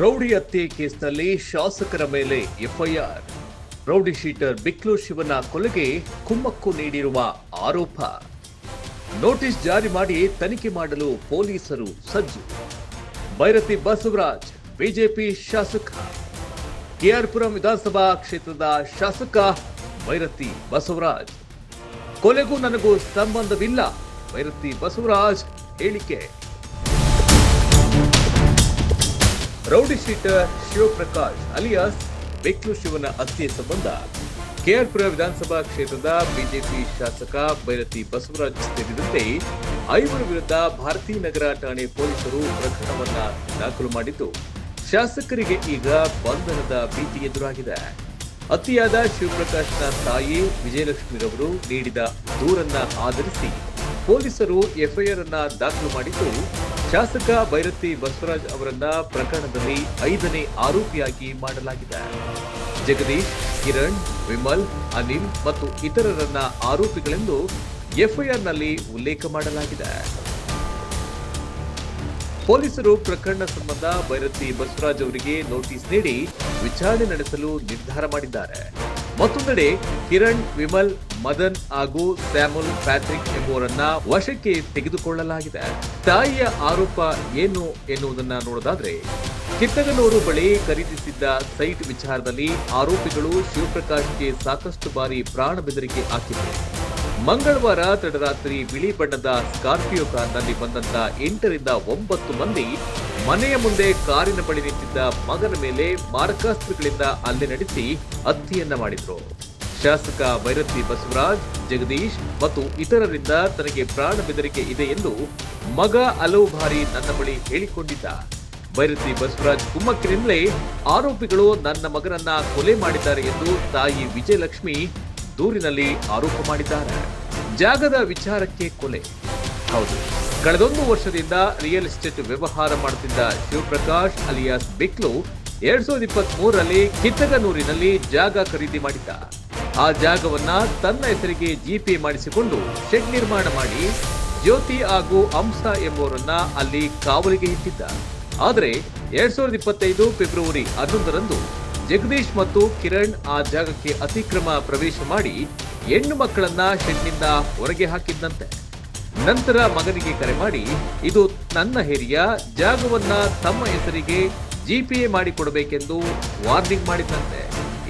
Rowdy ಹತ್ಯೆ ಕೇಸ್ನಲ್ಲಿ ಶಾಸಕರ ಮೇಲೆ ಎಫ್ಐಆರ್. ರೌಡಿ ಶೀಟರ್ ಬಿಕ್ಲು ಶಿವನ ಕೊಲೆಗೆ ಕುಮ್ಮಕ್ಕು ನೀಡಿರುವ ಆರೋಪ. ನೋಟಿಸ್ ಜಾರಿ ಮಾಡಿ ತನಿಖೆ ಮಾಡಲು ಪೊಲೀಸರು ಸಜ್ಜು. ಭೈರತಿ ಬಸವರಾಜ್, ಬಿಜೆಪಿ ಶಾಸಕ. ಕೆಆರ್ಪುರಂ ವಿಧಾನಸಭಾ ಕ್ಷೇತ್ರದ ಶಾಸಕ ಭೈರತಿ ಬಸವರಾಜ್. ಕೊಲೆಗೂ ನನಗೂ ಸಂಬಂಧವಿಲ್ಲ, ಭೈರತಿ ಬಸವರಾಜ್ ಹೇಳಿಕೆ. Rowdy sheeter Shivaprakash alias Beklu ಶಿವನ ಹತ್ಯೆ ಸಂಬಂಧ. ಕೆಆರ್ಪುರ ವಿಧಾನಸಭಾ ಕ್ಷೇತ್ರದ ಬಿಜೆಪಿ ಶಾಸಕ ಬೈರತಿ ಬಸವರಾಜ್ ಸೇರಿದಂತೆ ಐವರ ವಿರುದ್ಧ ಭಾರತೀ ನಗರ ಠಾಣೆ ಪೊಲೀಸರು ಪ್ರಕರಣವನ್ನ ದಾಖಲು ಮಾಡಿದ್ದು, ಶಾಸಕರಿಗೆ ಈಗ ಬಂಧನದ ಭೀತಿ ಎದುರಾಗಿದೆ. ಅತಿಯಾದ ಶಿವಪ್ರಕಾಶ್ನ ತಾಯಿ ವಿಜಯಲಕ್ಷ್ಮಿರವರು ನೀಡಿದ ದೂರನ್ನ ಆಧರಿಸಿ ಪೊಲೀಸರು ಎಫ್ಐಆರ್ ಅನ್ನ ದಾಖಲು ಮಾಡಿದ್ದು ಶಾಸಕ ಬೈರತಿ ಬಸವರಾಜ್ ಅವರನ್ನ ಪ್ರಕರಣದಲ್ಲಿ ಐದನೇ ಆರೋಪಿಯಾಗಿ ಮಾಡಲಾಗಿದೆ. ಜಗದೀಶ್, ಕಿರಣ್, ವಿಮಲ್, ಅನಿಲ್ ಮತ್ತು ಇತರರನ್ನ ಆರೋಪಿಗಳೆಂದು ಎಫ್ಐಆರ್ನಲ್ಲಿ ಉಲ್ಲೇಖ ಮಾಡಲಾಗಿದೆ. ಪೊಲೀಸರು ಪ್ರಕರಣ ಸಂಬಂಧ ಬೈರತಿ ಬಸವರಾಜ್ ಅವರಿಗೆ ನೋಟಿಸ್ ನೀಡಿ ವಿಚಾರಣೆ ನಡೆಸಲು ನಿರ್ಧಾರ ಮಾಡಿದ್ದಾರೆ. ಮತ್ತೊಂದೆಡೆ ಕಿರಣ್, ವಿಮಲ್, ಮದನ್ ಹಾಗೂ ಸ್ಯಾಮುಲ್ ಪ್ಯಾಟ್ರಿಕ್ ಎಂಬುವರನ್ನ ವಶಕ್ಕೆ ತೆಗೆದುಕೊಳ್ಳಲಾಗಿದೆ. ತಾಯಿಯ ಆರೋಪ ಏನು ಎನ್ನುವುದನ್ನ ನೋಡೋದಾದ್ರೆ, ಕಿತ್ತಗನೂರು ಬಳಿ ಖರೀದಿಸಿದ್ದ ಸೈಟ್ ವಿಚಾರದಲ್ಲಿ ಆರೋಪಿಗಳು ಶಿವಪ್ರಕಾಶ್ಗೆ ಸಾಕಷ್ಟು ಬಾರಿ ಪ್ರಾಣ ಬೆದರಿಕೆ ಹಾಕಿದ್ರು. ಮಂಗಳವಾರ, ತಡರಾತ್ರಿ ಬಿಳಿ ಬಣ್ಣದ ಸ್ಕಾರ್ಪಿಯೋ ಕಾರ್ನಲ್ಲಿ ಬಂದಂತ ಎಂಟರಿಂದ ಒಂಬತ್ತು ಮಂದಿ ಮನೆಯ ಮುಂದೆ ಕಾರಿನ ಬಳಿ ನಿಂತಿದ್ದ ಮಗನ ಮೇಲೆ ಮಾರಕಾಸ್ತ್ರಗಳಿಂದ ಅಲ್ಲಿ ನಡೆಸಿ ಹತ್ಯೆಯನ್ನ ಮಾಡಿದ್ರು. ಶಾಸಕ ಭೈರತಿ ಬಸವರಾಜ್, ಜಗದೀಶ್ ಮತ್ತು ಇತರರಿಂದ ತನಗೆ ಪ್ರಾಣ ಬೆದರಿಕೆ ಇದೆ ಎಂದು ಮಗ ಹಲವು ಬಾರಿ ನನ್ನ ಬಳಿ ಹೇಳಿಕೊಂಡಿದ್ದ. ಭೈರತಿ ಬಸವರಾಜ್ ಕುಮ್ಮಕ್ಕಿನಿಂದಲೇ ಆರೋಪಿಗಳು ನನ್ನ ಮಗನನ್ನ ಕೊಲೆ ಮಾಡಿದ್ದಾರೆ ಎಂದು ತಾಯಿ ವಿಜಯಲಕ್ಷ್ಮಿ ದೂರಿನಲ್ಲಿ ಆರೋಪ ಮಾಡಿದ್ದಾರೆ. ಜಾಗದ ವಿಚಾರಕ್ಕೆ ಕೊಲೆ. ಹೌದು. ಕಳೆದೊಂದು ವರ್ಷದಿಂದ ರಿಯಲ್ ಎಸ್ಟೇಟ್ ವ್ಯವಹಾರ ಮಾಡುತ್ತಿದ್ದ ಶಿವಪ್ರಕಾಶ್ ಅಲಿಯಾಸ್ ಬಿಕ್ಲು ಎರಡ್ ಸಾವಿರದ ಇಪ್ಪತ್ತ್ ಮೂರರಲ್ಲಿ ಕಿತ್ತಗನೂರಿನಲ್ಲಿ ಜಾಗ ಖರೀದಿ ಮಾಡಿದ್ದ. ಆ ಜಾಗವನ್ನ ತನ್ನ ಹೆಸರಿಗೆ ಜಿಪಿ ಮಾಡಿಸಿಕೊಂಡು ಶೆಡ್ ನಿರ್ಮಾಣ ಮಾಡಿ ಜ್ಯೋತಿ ಹಾಗೂ ಅಂಸ ಎಂಬುವರನ್ನ ಅಲ್ಲಿ ಕಾವಲಿಗೆ ಇಟ್ಟಿದ್ದ. ಆದರೆ ಎರಡ್ ಸಾವಿರದ ಇಪ್ಪತ್ತೈದು ಫೆಬ್ರವರಿ ಹನ್ನೊಂದರಂದು ಜಗದೀಶ್ ಮತ್ತು ಕಿರಣ್ ಆ ಜಾಗಕ್ಕೆ ಅತಿಕ್ರಮ ಪ್ರವೇಶ ಮಾಡಿ ಹೆಣ್ಣು ಮಕ್ಕಳನ್ನ ಶೆಡ್ನಿಂದ ಹೊರಗೆ ಹಾಕಿದ್ದಂತೆ. ನಂತರ ಮಗನಿಗೆ ಕರೆ ಮಾಡಿ, ಇದು ನನ್ನ ಹಿರಿಯ, ಜಾಗವನ್ನ ತಮ್ಮ ಹೆಸರಿಗೆ ಜಿಪಿಎ ಮಾಡಿಕೊಡಬೇಕೆಂದು ವಾರ್ನಿಂಗ್ ಮಾಡಿದ್ದಂತೆ.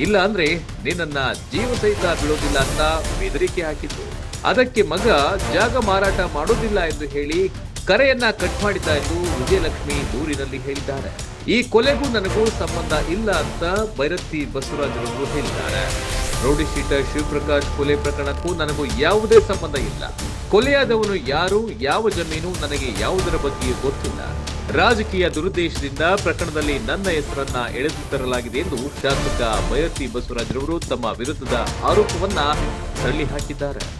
ಇಲ್ಲ ಅಂದ್ರೆ ನಿನ್ನನ್ನ ಜೀವ ಸಹಿತ ಬೀಳೋದಿಲ್ಲ ಅಂತ ಬೆದರಿಕೆ ಹಾಕಿದ್ದು. ಅದಕ್ಕೆ ಮಗ ಜಾಗ ಮಾರಾಟ ಮಾಡೋದಿಲ್ಲ ಎಂದು ಹೇಳಿ ಕರೆಯನ್ನ ಕಟ್ ಮಾಡಿದ್ದ ಎಂದು ವಿಜಯಲಕ್ಷ್ಮಿ ದೂರಿನಲ್ಲಿ ಹೇಳಿದ್ದಾರೆ. ಈ ಕೊಲೆಗೂ ನನಗೂ ಸಂಬಂಧ ಇಲ್ಲ ಅಂತ ಭೈರತಿ ಬಸವರಾಜರವರು ಹೇಳಿದ್ದಾರೆ. ರೌಡಿ ಶೀಟರ್ ಶಿವಪ್ರಕಾಶ್ ಕೊಲೆ ಪ್ರಕರಣಕ್ಕೂ ನನಗೂ ಯಾವುದೇ ಸಂಬಂಧ ಇಲ್ಲ. ಕೊಲೆಯಾದವನು ಯಾರು, ಯಾವ ಜಮೀನು, ನನಗೆ ಯಾವುದರ ಬಗ್ಗೆ ಗೊತ್ತಿಲ್ಲ. ರಾಜಕೀಯ ದುರುದ್ದೇಶದಿಂದ ಪ್ರಕರಣದಲ್ಲಿ ನನ್ನ ಹೆಸರನ್ನ ಎಳೆದು ತರಲಾಗಿದೆ ಎಂದು ಶಾಸಕ ಭೈರತಿ ಬಸವರಾಜರವರು ತಮ್ಮ ವಿರುದ್ಧದ ಆರೋಪವನ್ನ ತಳ್ಳಿ ಹಾಕಿದ್ದಾರೆ